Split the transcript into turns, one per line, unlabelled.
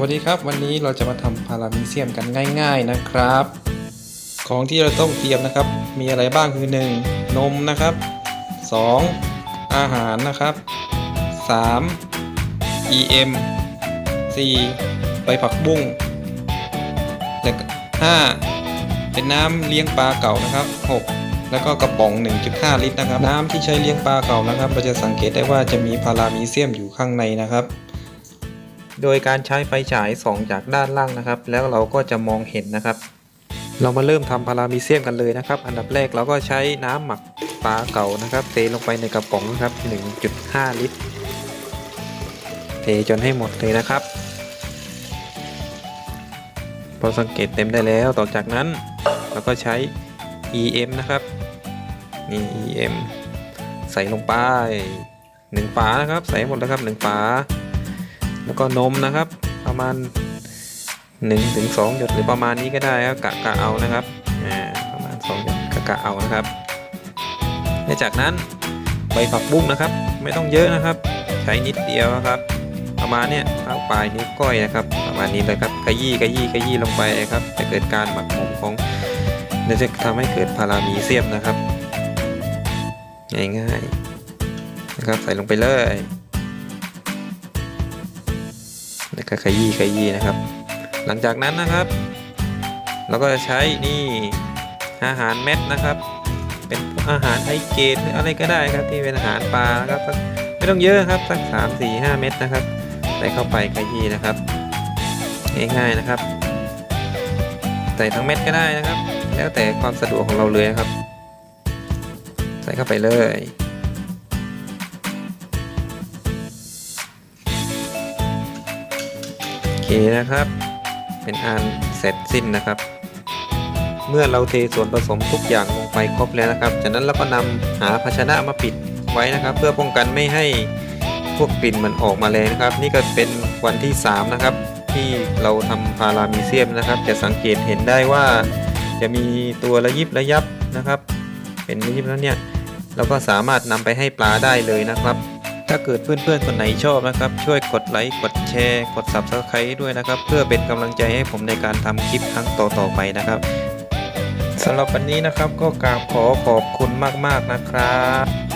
วัสดีครับ วันนี้เราจะมาทำพารามีเซียมกันง่าย ๆนะครับ ของที่เราต้องเตรียมนะครับ มีอะไรบ้างคือ 1. นมนะครับ 2. อาหารนะครับ 3. EM 4. ใบผักบุ้งและ5เป็นน้ำเลี้ยงปลาเก่านะครับ 6. แล้วก็กระป๋อง 1.5 ลิตรนะครับ น้ำที่ใช้เลี้ยงปลาเก่านะครับ เราจะสังเกตได้ว่าจะมีพารามีเซียมอยู่ข้างในนะครับ โดยการใช้ไฟฉายส่องจากด้านล่างนะครับ แล้วเราก็จะมองเห็นนะครับ เรามาเริ่มทำพารามีเซียมกันเลยนะครับ อันดับแรกเราก็ใช้น้ำหมักปลาเก่านะครับเทลงไปในกระป๋องนะครับ 1.5 ลิตร เทจนให้หมดเลยนะครับพอสังเกตเต็มได้แล้วต่อจากนั้นเราก็ใช้ EM นะครับ นี่ EM ใส่ลงไปหนึ่งฝานะครับ ใส่หมดแล้วครับหนึ่งฝา แล้วก็นมนะครับ ประมาณ1ถึง2หยดหรือประมาณนี้ก็ได้ครับกะกะเอานะครับอ่าประมาณ2หยดกะกะเอานะครับและจากนั้นใบผักบุ้งนะครับ ไม่ต้องเยอะนะครับ ใช้นิดเดียวครับ ประมาณเนี้ยเท้าปลายนิ้วก้อยนะครับ ประมาณนี้เลยครับขยี้ขยี้ขยี้ลงไปครับจะเกิดการหมักหมมของจะทำให้เกิดพารามีเซียมนะครับง่ายๆนะครับใส่ลงไปเลย แล้วก็ขยี้ขยี้นะครับ หลังจากนั้นนะครับ เราก็จะใช้นี่อาหารเม็ดนะครับ เป็นอาหารไฮเกรดหรืออะไรก็ได้ครับที่เป็นอาหารปลานะครับไม่ต้องเยอะครับสักสามสี่ห้าเม็ดนะครับใส่เข้าไปขยี้นะครับ ง่ายๆนะครับ ใส่ทั้งเม็ดก็ได้นะครับ แล้วแต่ความสะดวกของเราเลยนะครับ ใส่เข้าไปเลย นะครับ เป็นอันเสร็จสิ้นนะครับ เมื่อเราเทส่วนผสมทุกอย่างลงไปครบแล้วนะครับ จากนั้นเราก็นำหาภาชนะมาปิดไว้นะครับ เพื่อป้องกันไม่ให้พวกกลิ่นมันออกมาเลยนะครับ นี่ก็เป็นวันที่ 3 นะครับ ที่เราทำพารามีเซียมนะครับ จะสังเกตเห็นได้ว่าจะมีตัวระยิบระยับนะครับ เป็นระยิบแล้วเนี่ยเราก็สามารถนำไปให้ปลาได้เลยนะครับ ถ้าเกิดเพื่อนๆคนไหนชอบนะครับ ช่วยกดไลค์กดแชร์กด Subscribe ด้วยนะครับ เพื่อเป็นกำลังใจให้ผมในการทำคลิปครั้งต่อๆไปนะครับสำหรับวันนี้นะครับก็กราบขอขอบคุณมากๆนะครับ